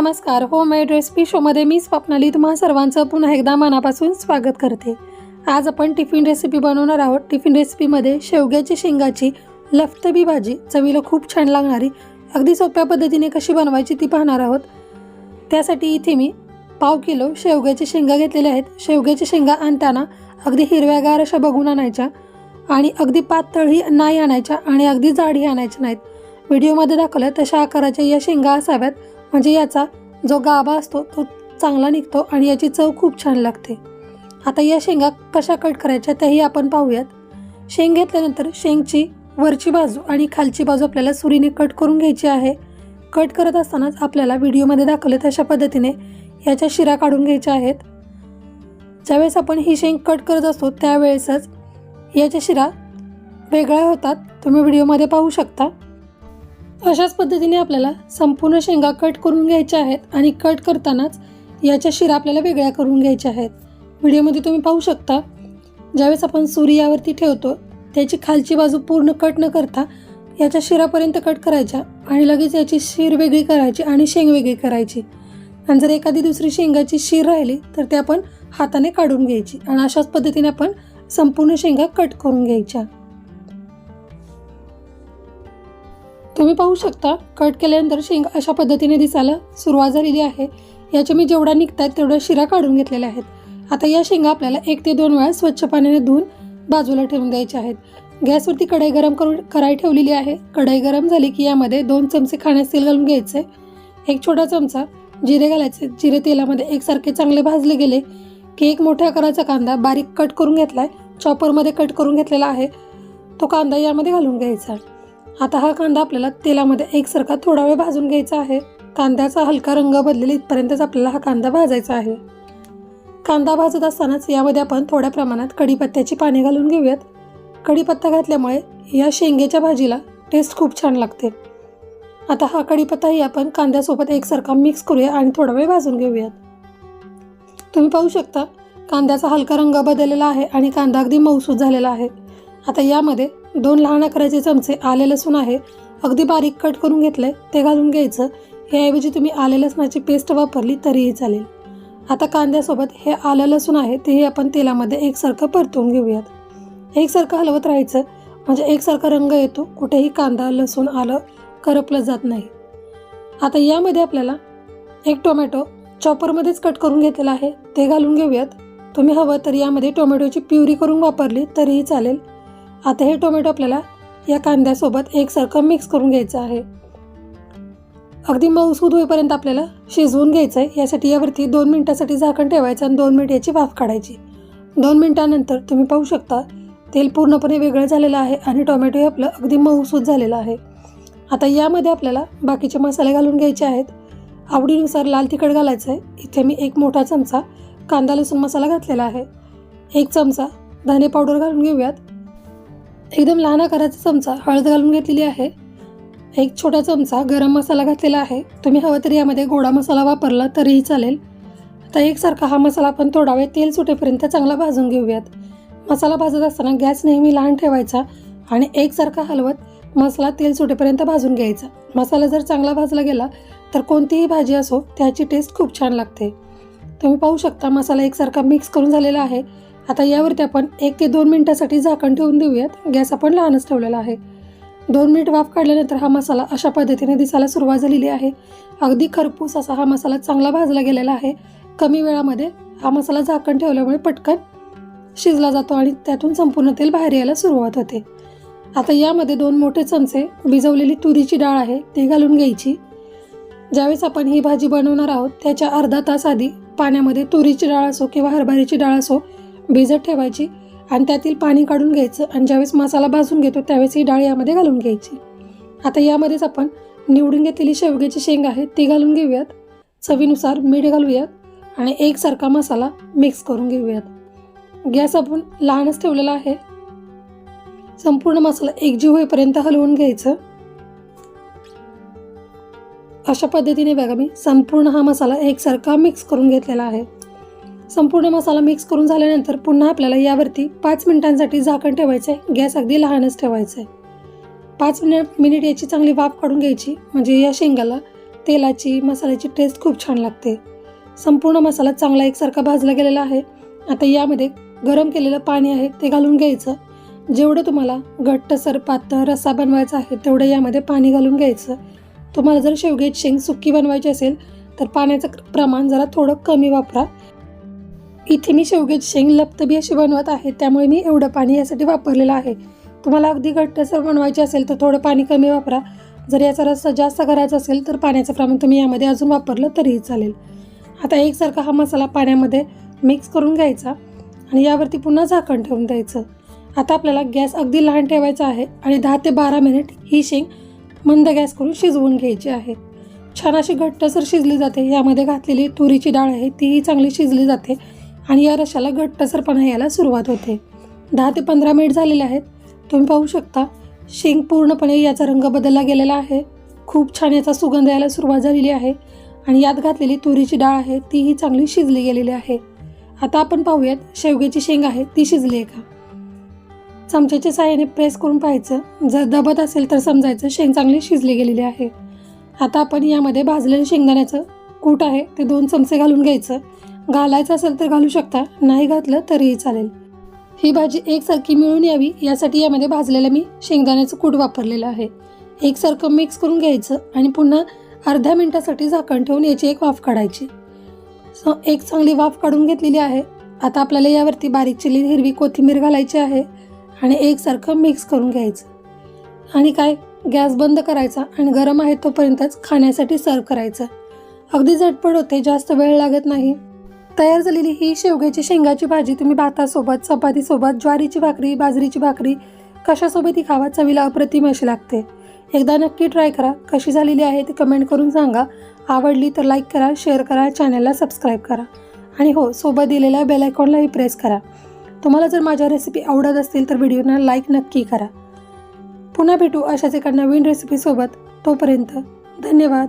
नमस्कार. हो made recipe शोमध्ये मी स्वप्नाली तुम्हा सर्वांचं पुन्हा एकदा मनापासून स्वागत करते. आज आपण टिफिन रेसिपी बनवणार आहोत. टिफिन रेसिपीमध्ये शेवग्याची शेंगाची लफतबी भाजी चवीला खूप छान लागणारी अगदी सोप्या पद्धतीने कशी बनवायची ती पाहणार आहोत. त्यासाठी इथे मी पाव किलो शेवग्याच्या शेंगा घेतलेल्या आहेत. शेवग्याच्या शेंगा आणताना अगदी हिरव्यागार अशा बघून आणायच्या आणि अगदी पातळही नाही आणायच्या आणि अगदी जाडही आणायच्या नाहीत. व्हिडिओमध्ये दाखवलं तशा आकाराच्या या शेंगा असाव्यात. म्हणजे याचा जो गाभा असतो तो चांगला निघतो आणि याची चव खूप छान लागते. आता या शेंगा कशा कट करायच्या त्याही आपण पाहूयात. शेंग घेतल्यानंतर शेंगची वरची बाजू आणि खालची बाजू आपल्याला सुरीने कट करून घ्यायची आहे. कट करत असतानाच आपल्याला व्हिडिओमध्ये दाखवले तशा पद्धतीने याच्या शिरा काढून घ्यायच्या आहेत. ज्यावेळेस आपण ही शेंग कट करत असतो त्यावेळेसच याच्या शिरा वेगळ्या होतात. तुम्ही व्हिडिओमध्ये पाहू शकता. अशाच पद्धतीने आपल्याला संपूर्ण शेंगा कट करून घ्यायच्या आहेत आणि कट करतानाच याच्या शिरा आपल्याला वेगळ्या करून घ्यायच्या आहेत. व्हिडिओमध्ये तुम्ही पाहू शकता ज्यावेळेस आपण सूर्यावरती ठेवतो त्याची खालची बाजू पूर्ण कट न करता याच्या शिरापर्यंत कट करायच्या आणि लगेच याची शीर वेगळी करायची आणि शेंग वेगळी करायची. आणि जर एखादी दुसरी शेंगाची शीर राहिली तर ते आपण हाताने काढून घ्यायची आणि अशाच पद्धतीने आपण संपूर्ण शेंगा कट करून घ्यायच्या. तुम्ही पाहू शकता कट केल्यानंतर शेंग अशा पद्धतीने दिसायला सुरुवात झालेली आहे. याच्या मी जेवढा निघतात तेवढ्या शिरा काढून घेतलेल्या आहेत. आता या शेंगा आपल्याला एक ते दोन वेळा स्वच्छ पाण्याने धुवून बाजूला ठेवून द्यायच्या आहेत. गॅसवरती कढई गरम करून कढाई ठेवलेली आहे. कढई गरम झाली की यामध्ये दोन चमचे खाण्यास तेल घालून घ्यायचे. एक छोटा चमचा जिरे घालायचे. जिरे तेलामध्ये एकसारखे चांगले भाजले गेले की एक मोठ्या आकाराचा कांदा बारीक कट करून घेतला आहे चॉपरमध्ये कट करून घेतलेला आहे. तो कांदा यामध्ये घालून घ्यायचा. आता हा कांदा आपल्याला तेलामध्ये एकसारखा थोडा वेळ भाजून घ्यायचा आहे. कांद्याचा हलका रंग बदलेल इथपर्यंतच आपल्याला हा कांदा भाजायचा आहे. कांदा भाजत असतानाच यामध्ये आपण थोड्या प्रमाणात कढीपत्त्याची पाने घालून घेऊयात. कढीपत्ता घातल्यामुळे या शेंगेच्या भाजीला टेस्ट खूप छान लागते. आता हा कढीपत्ताही आपण कांद्यासोबत एकसारखा मिक्स करूया आणि थोडा वेळ भाजून घेऊयात. तुम्ही पाहू शकता कांद्याचा हलका रंग बदललेला आहे आणि कांदा अगदी मऊसूत झालेला आहे. आता यामध्ये दोन लहान आकाराचे चमचे आले लसूण आहे. अगदी बारीक कट करून घेतलं ते घालून घ्यायचं. याऐवजी तुम्ही आले लसणाची पेस्ट वापरली तरीही चालेल. आता कांद्यासोबत हे आलं लसूण आहे तेही आपण तेलामध्ये एकसारखं परतून घेऊयात. एकसारखं हलवत राहायचं म्हणजे एकसारखा रंग येतो कुठेही कांदा लसूण आलं करपलं जात नाही. आता यामध्ये आपल्याला एक टोमॅटो चॉपरमध्येच कट करून घेतलेला आहे ते घालून घेऊयात. तुम्ही हवं तर यामध्ये टोमॅटोची प्युरी करून वापरली तरीही चालेल. आता हे टोमॅटो आपल्याला या कांद्यासोबत एकसारखं मिक्स करून घ्यायचं आहे. अगदी मऊसूद होईपर्यंत आपल्याला शिजवून घ्यायचं आहे यासाठी यावरती दोन मिनटासाठी झाकण ठेवायचं आणि दोन मिनिट याची वाफ काढायची. दोन मिनटानंतर तुम्ही पाहू शकता तेल पूर्णपणे वेगळं झालेलं आहे आणि टोमॅटोही आपलं अगदी मऊसूद झालेलं आहे. आता यामध्ये आपल्याला बाकीचे मसाले घालून घ्यायचे आहेत. आवडीनुसार लाल तिखट घालायचं आहे इथे मी एक मोठा चमचा कांदा लसूण मसाला घातलेला आहे. एक चमचा धने पावडर घालून घेऊयात. एकदम लहान आकाराचा चमचा हळद घालून घेतलेली आहे. एक छोटा चमचा गरम मसाला घातलेला आहे. तुम्ही हवं तर यामध्ये गोडा मसाला वापरला तरीही चालेल. आता एकसारखा हा मसाला आपण थोडा वेळ तेल सुटेपर्यंत चांगला भाजून घेऊयात. मसाला भाजत असताना गॅस नेहमी लहान ठेवायचा आणि एकसारखा हलवत मसाला तेल सुटेपर्यंत भाजून घ्यायचा. मसाला जर चांगला भाजला गेला तर कोणतीही भाजी असो त्याची टेस्ट खूप छान लागते. तुम्ही पाहू शकता मसाला एकसारखा मिक्स करून झालेला आहे. आता यावरती आपण एक ते दोन मिनटासाठी झाकण ठेवून देऊयात. गॅस आपण लहानच ठेवलेला आहे. दोन मिनिट वाफ काढल्यानंतर हा मसाला अशा पद्धतीने दिसायला सुरुवात झालेली आहे. अगदी खरपूस असा हा मसाला चांगला भाजला गेलेला आहे. कमी वेळामध्ये हा मसाला झाकण ठेवल्यामुळे पटकन शिजला जातो आणि त्यातून संपूर्ण तेल बाहेर यायला सुरुवात होते. आता यामध्ये दोन मोठे चमचे भिजवलेली तुरीची डाळ आहे ती घालून घ्यायची. ज्यावेळेस आपण ही भाजी बनवणार आहोत त्याच्या अर्धा तास आधी पाण्यामध्ये तुरीची डाळ असो किंवा हरभऱ्याची डाळ असो भिजत ठेवायची आणि त्यातील पाणी काढून घ्यायचं आणि ज्यावेळेस मसाला भाजून घेतो त्यावेळेस ही डाळ यामध्ये घालून घ्यायची. आता यामध्येच आपण निवडून घेतलेली शेवग्याची शेंग आहे ती घालून घेऊयात. चवीनुसार मीठ घालूयात आणि एकसारखा मसाला मिक्स करून घेऊयात. गॅस आपण लहानच ठेवलेला आहे. संपूर्ण मसाला एकजीव होईपर्यंत हलवून घ्यायचं. अशा पद्धतीने बघा मी संपूर्ण हा मसाला एकसारखा मिक्स करून घेतलेला आहे. संपूर्ण मसाला मिक्स करून झाल्यानंतर पुन्हा आपल्याला यावरती पाच मिनिटांसाठी झाकण ठेवायचं आहे गॅस अगदी लहानच ठेवायचा आहे पाच मिनिट मिनिट याची चांगली वाफ काढून घ्यायची. म्हणजे या शेंगाला तेलाची मसाल्याची टेस्ट खूप छान लागते. संपूर्ण मसाला चांगला एकसारखा भाजला गेलेला आहे. आता यामध्ये गरम केलेलं पाणी आहे ते घालून घ्यायचं. जेवढं तुम्हाला घट्टसर पातळ रस्सा बनवायचा आहे तेवढं यामध्ये पाणी घालून घ्यायचं. तुम्हाला जर शेवग्याची शेंग सुक्की बनवायची असेल तर पाण्याचं प्रमाण जरा थोडं कमी वापरा. इथे मी शेवग्याची शेंग लपतबी अशी बनवत आहे त्यामुळे मी एवढं पाणी यासाठी वापरलेलं आहे. तुम्हाला अगदी घट्टसर बनवायची असेल तर थोडं पाणी कमी वापरा. जर याचा रस्सा जास्त करायचा असेल तर पाण्याचं प्रमाण तुम्ही यामध्ये अजून वापरलं तरीही चालेल. आता एकसारखा हा मसाला पाण्यामध्ये मिक्स करून घ्यायचा आणि यावरती पुन्हा झाकण ठेवून द्यायचं. आता आपल्याला गॅस अगदी लहान ठेवायचा आहे आणि दहा ते बारा मिनिट ही शेंग मंद गॅस करून शिजवून घ्यायची आहे. छान अशी घट्टसर शिजली जाते. यामध्ये घातलेली तुरीची डाळ आहे तीही चांगली शिजली जाते. आणि या रशाला घट्टसरपणा यायला सुरुवात होते. दहा ते पंधरा मिनिट झालेले आहेत. तुम्ही पाहू शकता शेंग पूर्णपणे याचा रंग बदलला गेलेला आहे. खूप छान याचा सुगंध यायला सुरुवात झालेली आहे आणि यात घातलेली तुरीची डाळ आहे तीही चांगली शिजली गेलेली आहे. आता आपण पाहूयात शेवग्याची शेंग आहे ती शिजली आहे का? चमच्याच्या साह्याने प्रेस करून पाहायचं. जर दबत असेल तर समजायचं शेंग चांगली शिजली गेलेली आहे. आता आपण यामध्ये भाजलेलं शेंगदाण्याचं कूट आहे ते दोन चमचे घालून घ्यायचं. घालायचं असेल तर घालू शकता. नाही घातलं तरीही चालेल. ही भाजी एकसारखी मिळून यावी यासाठी यामध्ये भाजलेलं मी शेंगदाण्याचं कूट वापरलेलं आहे. एकसारखं मिक्स करून घ्यायचं आणि पुन्हा अर्ध्या मिनटासाठी झाकण ठेवून याची एक वाफ काढायची. स एक चांगली वाफ काढून घेतलेली आहे. आता आपल्याला यावरती बारीक चिली हिरवी कोथिंबीर घालायची आहे आणि एकसारखं मिक्स करून घ्यायचं. आणि काय गॅस बंद करायचा आणि गरम आहे तोपर्यंतच खाण्यासाठी सर्व करायचं. अगदी झटपट होते जास्त वेळ लागत नाही. तयार झालेली ही शेवग्याची शेंगाची भाजी तुम्ही भातासोबत चपातीसोबत ज्वारीची भाकरी बाजरीची भाकरी कशासोबत ही खावा चवीला अप्रतिम अशी लागते. एकदा नक्की ट्राय करा. कशी झालेली आहे ती कमेंट करून सांगा. आवडली तर लाईक करा शेअर करा चॅनलला सबस्क्राईब करा. आणि हो सोबत दिलेल्या बेल आयकॉनलाही प्रेस करा. तुम्हाला जर माझ्या रेसिपी आवडत असतील तर व्हिडिओना लाईक नक्की करा. पुन्हा भेटू अशाच एका नवीन रेसिपीसोबत. तोपर्यंत धन्यवाद.